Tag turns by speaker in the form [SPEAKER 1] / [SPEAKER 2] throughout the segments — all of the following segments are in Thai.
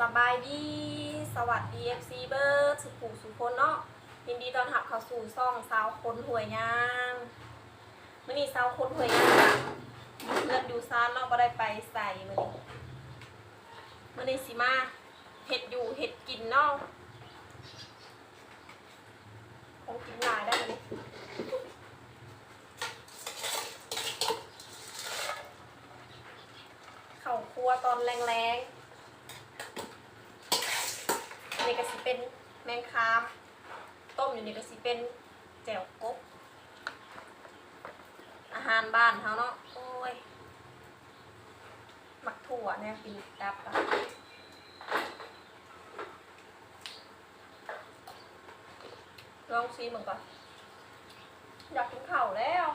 [SPEAKER 1] สบายดี สวัสดี FC เบิร์ดสุขุสุคนเนาะยินดีต้อนรับเข้าสู่ซ่องสาวคนหวยงามมื่อนี้สาวคนหวยงามอยู่เพื่อนอยู่ซานเนาะบ่ได้ไปใส่มื่อนี้มื่อนี้สิมาเห็ดอยู่เห็ดกินเนาะคงกินหลายได้เลยเข้าครัวตอนแรงๆ นี่ก็สิเป็นแมงคาม ต้มอยู่นี่ก็สิเป็นแจ่วกบ อาหารบ้านเขาเนาะ โอ้ย หมักถั่วเนี่ยกินกับอะลองซีเหมือนก่อนอยากกินข้าวแล้ว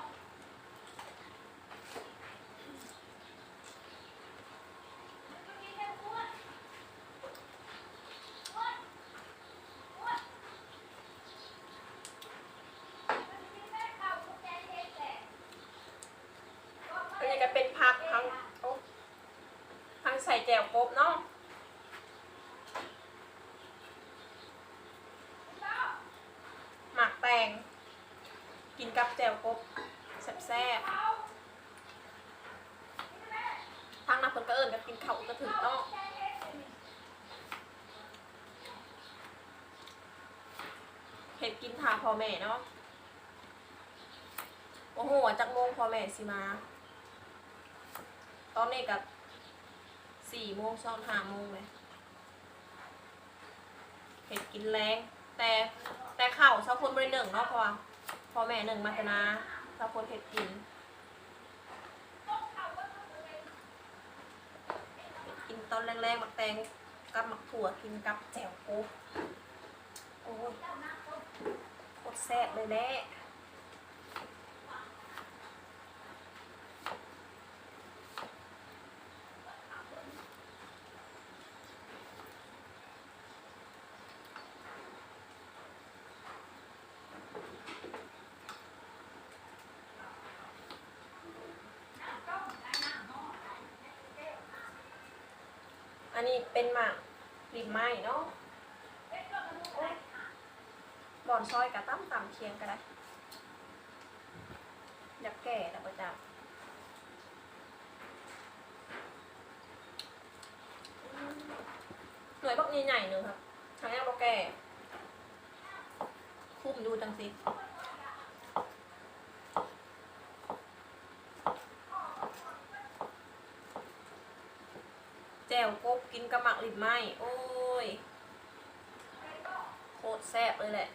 [SPEAKER 1] อันนี้ก็เป็นผักทั้งโอ้ทั้งใส่ แจ่วกบเนาะหมักแตง กินกับแจ่วกบแซ่บๆทางนักคนก็เอิญกับกินเข้าก็ถึงเนาะเห็ดกินทาพ่อแม่เนาะโอ้โหจากโมงพ่อแม่สิมา ตอนนี้กับ สี่โมงสองห้าโมงเลยเห็ดกินแรงแต่แต่ข้าชาวคนบริหนึ่งเนาะพราะว่าพ่อแม่หนึ่งมาตนาชาวคนเห็ดกินกินตอนแรงๆมักแตงกับหมักถั่วกินกับแจ่วโป๊โอ้ยโคตรแซ่บเลยแห อันนี้เป็นหมากริมไม้เนาะบอนซอยกับตั้มต่ำเคียงกันได้อยากแก่แล้วประจับหน่วยพวกนี้ใหญ่หนึ่งครับทางแรกเราแก่คุ้มดูจังสิ แจ่วกบกินกระหมักหรือไม่โอ้ยโคตรแซ่บเลยแหละ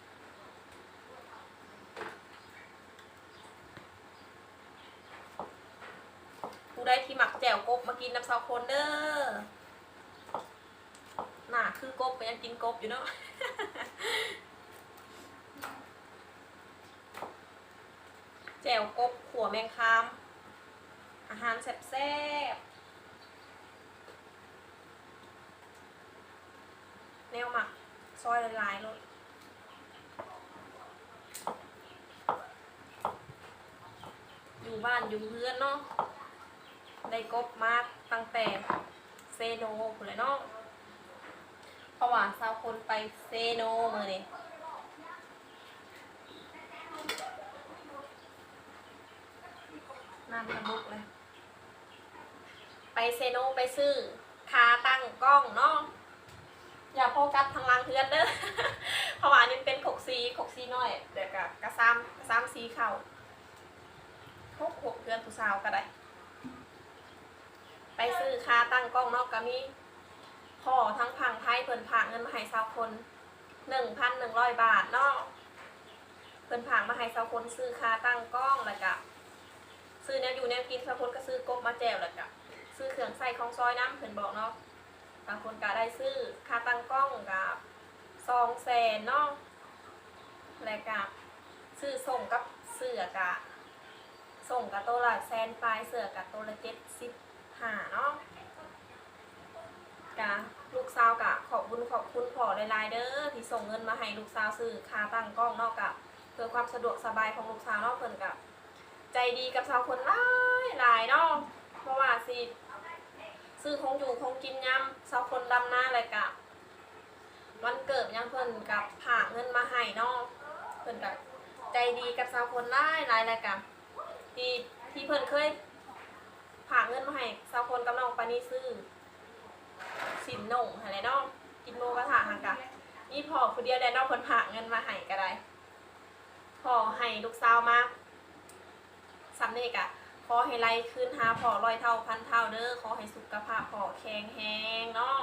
[SPEAKER 1] ผู้ได้ที่หมักแจ่วกบมากินน้ำซาวโคนเด้อหน่าคือกบไปยังกินกบอยู่เนาะ แจ่วกบขัวแมงคาม อาหารแซ่บๆ แนวหมักซอยละลายๆเลยอยู่บ้านอยู่เพื่อนเนาะได้กบมากตั้งแต่เซโนพุ่นเลยเนาะเพราะว่าสาวคนไปเซโนมือนี่น้ำกระบุกเลย ไปเซโนไปซื้อคาตั้งกล้องเนาะ อย่าโฟกัสทางล่างเพื่อนเด้อเพราะว่าอันนี่เป็นขกซีขกซีน้อยเดี๋ยวกับกระซ้ำกระซ้ำซีเข่าหกหกเพื่อนผู้สาวก็ได้ ไปซื้อคาตั้งกล้องนอกก็มีพ่อทั้งพังไทยเพิ่นผางเงินมาให้สาวคนหนึ่งพันหนึ่งร้อยบาทเนาะเพิ่นผางมาให้สาวคนซื้อคาตั้งกล้องแล้วก็ซื้อแนวอยู่แนวกินสาวคนก็ซื้อกบมาแจวแล้วก็ซื้อเครื่องใส่ของซอยน้ำเพิ่นบอกเนาะ บางคนก็ได้ซื้อค่าตั้งกล้องกับซองแสนเนาะแล้วก็ซื้อส่งกับเสือกะส่งกับตัวละแสนปลายเสือกับตัวละเจ็ดสิบห้าเนาะกะลูกสาวกะขอบคุณขอบคุณพ่อหลายๆเด้อที่ส่งเงินมาให้ลูกสาวซื้อค่าตั้งกล้องเนาะกะเพื่อความสะดวกสบายของลูกสาวเนาะเพิ่นกะใจดีกับสาวคนหลายหลายเนาะเพราะว่าสิ ซื้อของอยู่ของกินย้ำสาวคนดำหน้าอะไรกะยังเพิ่นกับผ่าเงินมาให้นาะเพิ่นกับใจดีกับสาวคนหลายหลายรายการที่ที่เพิ่นเคยผ่าเงินมาให้สาวคนกับน้องปานี่ซื้อสินหน่งอะไรนาะกินโมกระถางหังกะนี่พอคนเดียวได้เนอกเพิ่นผาเงินมาให้ก็ได้พอให้ลูกสาวมาสำเนกอะ ขอให้ไล่ขึ้นหาพอร้อยเท่าพันเท่าเด้อขอให้สุขภาพพอแข็งแรงเนาะ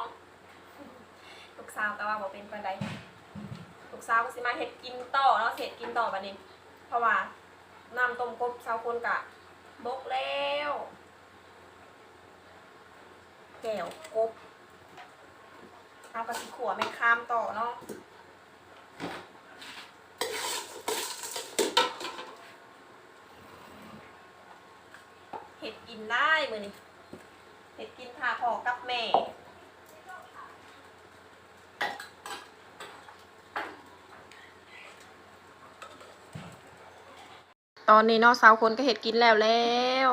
[SPEAKER 1] ลูกสาวก็ว่าบ่เป็นปานใดลูกสาวก็สิมาเฮ็ดกินต่อเนาะเสร็จกินต่อบัดนี้ เพราะว่าน้ำต้มกบสาวคนกะบกแล้วแก้วกบเอากระสิขัวแม่ข้ามต่อเนาะเห็ดกินได้ มือนี้เห็ดกินพาพอกับแม่ตอนนี้เนาะสาวคนก็เห็ดกินแล้วแล้ว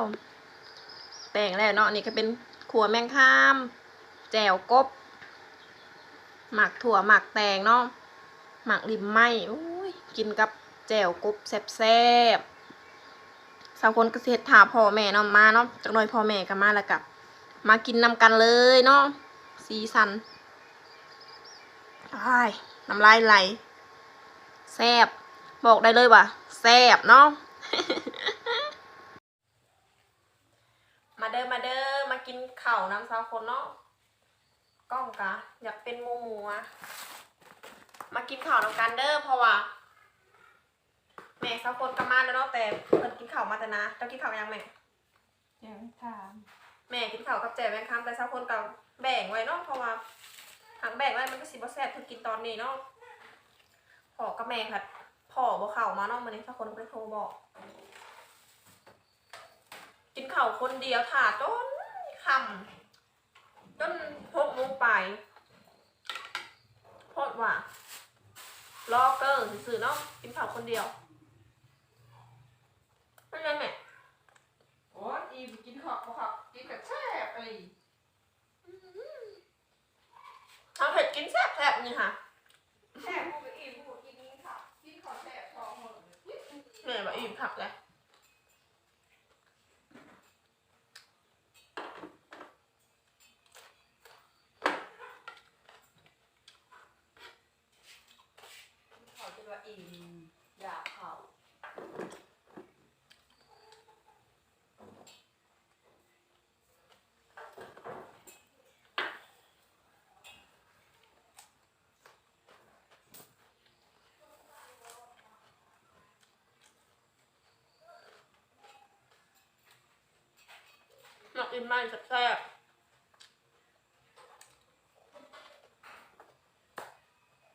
[SPEAKER 1] แป้งแล้วเนาะนี่ก็เป็นขัวแมงข้าม แจ่วกบ หมักถั่วหมักแตงเนาะหมักริมไหมอุ้ยกินกับแจ่วกบแซ่บๆาวคนก็สิเฮ็ดถาพ่อแม่เนาะมาเนาะจากหน่อยพ่อแม่ก็มาแล้วกับมากินนำกันเลยเนาะสีสันไอ้น้ำลายไหลแซบบอกได้เลยว่าแซบเนาะมาเด้อมาเด้อมากินข้าวน้ำซาวคนเนาะกล้องกะอยากเป็นมูหมูอะมากินข้าวน้ำกันเด้อเพราะว่า แม่ซาวคนก็มาแล้วเนาะแต่เพิ่นกินข้าวมาแต่นะเจ้ากินข้าวยังแม่
[SPEAKER 2] ยังถาม
[SPEAKER 1] แม่กินข้าวกับแจ่วแมงคำแต่ซาวคนก็แบ่งไว้เนาะเพราะว่าหางแบ่งไว้มันก็สิบ่แซ่บเพิ่นกินตอนนี้เนาะพ่อกับแม่ค่ะพ่อบ่เข้ามาเนาะมื้อนี้ซาวคนก็เลยโทรบอก กินข้าวคนเดียวถ่าจนคำจนหกโมงไปโพดว่ารอเกอร์สื่อๆเนาะกินข้าวคนเดียว ไม่ไงแม่
[SPEAKER 2] โอ้ยอีมกินขอบบ่ขอบกินกับแซ่บไป
[SPEAKER 1] ทำเผ็ดกินแซ่บๆนี่ค่ะ
[SPEAKER 2] แซ่บพวกอีมพวกกินขอบกินขอบแซ่บทองหมดเลย
[SPEAKER 1] แม่บอกอิ่มผักเลย
[SPEAKER 2] เขาจะว่าอีมอยากเขา
[SPEAKER 1] หมักอิ่มไม่แซ่บ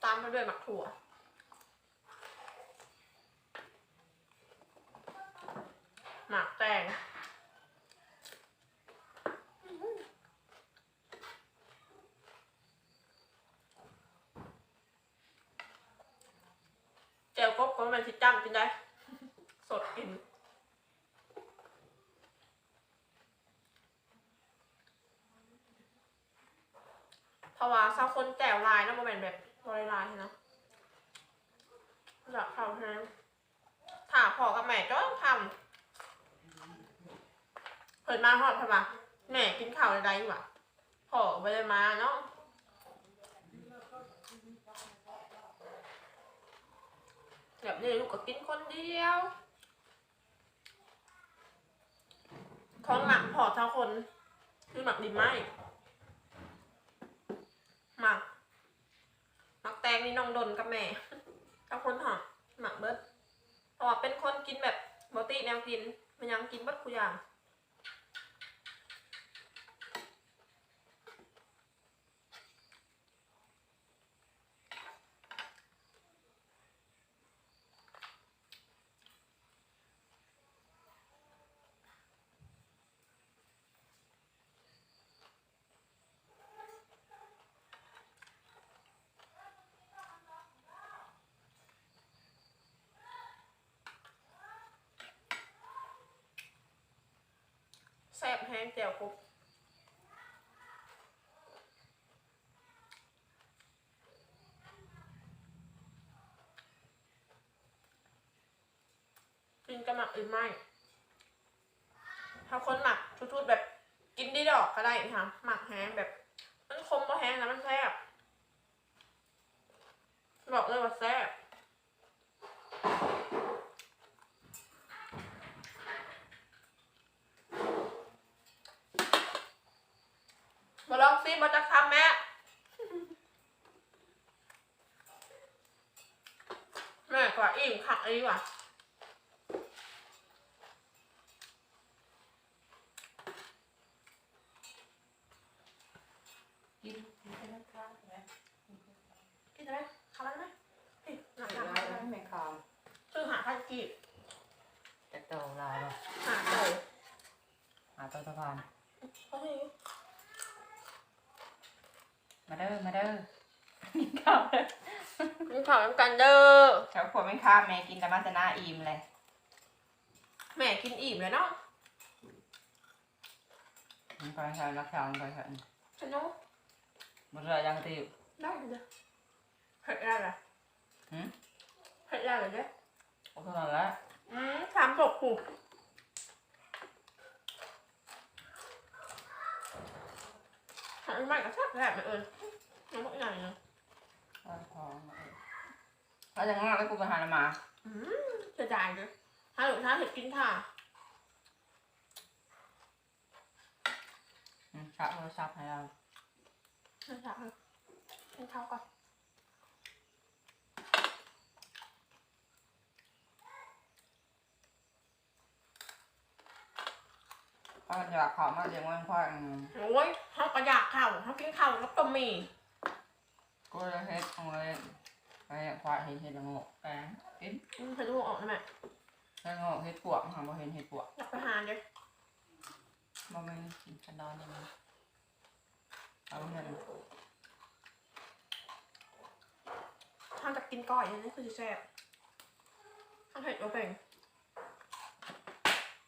[SPEAKER 1] ตามไปด้วยหมักถั่ว หมักแตงเจลกบก็มันสิจ้ำกินได้ สดกิน เพราะว่าซา คนแจ่วลายนะมันเป็นแบบลายลายๆนะอยากทำแฮงถามพอกับแม่ก็ทำเปิดมาหอดใช่ปะแม่กินข้าวอะไรอยู่อะพอไปเลยมาเนาะแบบนี้ลูกก็กินคนเดียวของหมักพอเท่าคน คือหมักดิบไหม หมัก หมักแตงนี่น้องดนกับแม่กับคนหอหมักเบิดเพราะว่าเป็นคนกินแบบบอตี้แนวกินมันยังกินเบิดคุอย่าง แห้งแจ่วคุบกินกระหมักอื่นไมถ้าคนหมักชุดๆแบบกินได้ดอกก็ได้ค่ะหมักแห้งแบบ มันคมก็แห้งนะมันแซ่บบอกเลยว่าแซ่บ มาลองซิมาจะทำแม่แม่กว่าอิ่มขักอันนี้ว่ะ
[SPEAKER 2] กินกินไปนะคะใช่ไหม
[SPEAKER 1] กินอะไรคาราไหมเฮ้ยหนัก
[SPEAKER 2] เดี๋ยว
[SPEAKER 1] ห
[SPEAKER 2] เรา
[SPEAKER 1] นัก
[SPEAKER 2] ให้แม่คาม
[SPEAKER 1] ซื้อหาพันกีบ
[SPEAKER 2] จะโตลาว
[SPEAKER 1] หาโต
[SPEAKER 2] หาตัวสะพาน
[SPEAKER 1] เขาให้
[SPEAKER 2] มาเด้อมาเด้อกินข้าวเด้อ
[SPEAKER 1] มีข่าวน้ำกันเด้อ
[SPEAKER 2] แถวขวดไม่ข้ามแม่กินแต่มาจะหน้าอิ่มเลย
[SPEAKER 1] แม่กินอิ่มเลยเนาะ
[SPEAKER 2] มันก็ใช้รักษามันก็ใช้
[SPEAKER 1] ฉันเนาะ
[SPEAKER 2] มันเลยยังติว
[SPEAKER 1] ได้เลยเผ็ดได้เลย
[SPEAKER 2] หืม
[SPEAKER 1] เผ็ดได้เลยเด้อ
[SPEAKER 2] โอ้โหแล้ว
[SPEAKER 1] อืมสามศพผูหาไม่ก็ชอบแหลมเอิญน้ำพวกใหญ่เนาะ
[SPEAKER 2] ก็พอแล้วจะงั้นแล้วกูไปหามา
[SPEAKER 1] อืมเสียดายเลยถ้าหนูถ้าเห็ดกินถ่า
[SPEAKER 2] อืมชักโทรศัพท์ให้เรา
[SPEAKER 1] ไม่ถ่าเลยกินข้าวก่อน
[SPEAKER 2] เพราะมันอยากขอมาเลี้ยงไว้พ่ออืม
[SPEAKER 1] โอ้ยเขาก็อยากข้าวเขากินข้าวแล้วก็มี
[SPEAKER 2] กูเลยเฮ็ดเอาเลยไปควายเห็นเห็ดละโงกแกงกิน
[SPEAKER 1] อืมเผ็ดลูกออกนะแม่
[SPEAKER 2] ละโงกเห็ดปวกหาบ่เห็นเห็ดปวก
[SPEAKER 1] อยากไปหาเด้อ
[SPEAKER 2] บ่มีกินกันดอนนี่มันเอาเงิน
[SPEAKER 1] ถ้าจะกินก้อยอันนี้คือสิแซ่บถ้าเผ็ดโอเป่ง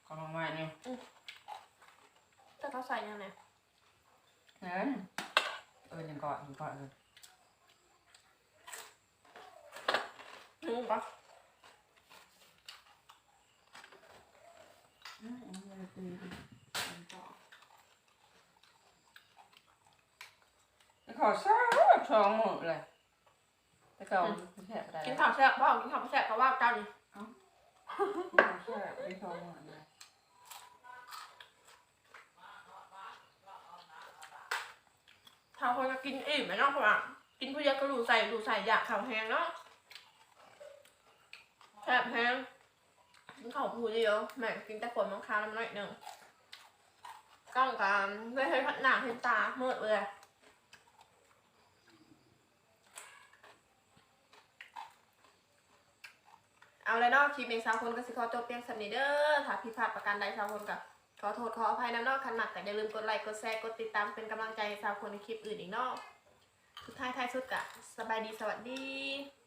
[SPEAKER 2] ก็ลงมานี่
[SPEAKER 1] แต่เขาใส่ยังไง
[SPEAKER 2] เงินเออยังก่อนยังก่อนเลย
[SPEAKER 1] รู้ปะ
[SPEAKER 2] อืมอันนี้เลยตียังก่อนแล้วขอซ่าช่องหมดเลยแต่เก่าไม่แซ่บได้
[SPEAKER 1] กินข้าวแซ่บบ้างกินข้าวไม่แซ่บเพราะว่าเจ้านี่
[SPEAKER 2] แซ่บไม่ช่องหมดเลย
[SPEAKER 1] ถ้าคนจะกินอิ่มไหมเนาะเพราะว่ากินผู้เดียวก็รู้ใส่รู้ใส่อยากข้าวแห้งเนาะ แซ่บแห้งกินข้าวผูเดียวแม่ก็กินแต่ผลมังคาน้ำหน่อยหนึ่งก้องกันไม่ให้พัดหนาให้ตาเมื่อเลยเอาเลยเนาะคลิปนี้สาวคนก็สิขอจบเพียงสำนี้เด้อถ้าผิดพลาดประการใดสาวคนก็ขอโทษขออภัยน้ำเนอกขันหนักแต่อย่าลืมกดไลค์กดแชร์กดติดตามเป็นกำลังใจให้สาวคนในคลิปอื่นอีกนาะสุดท้ายท้ายสุดกะสบายดีสวัสดี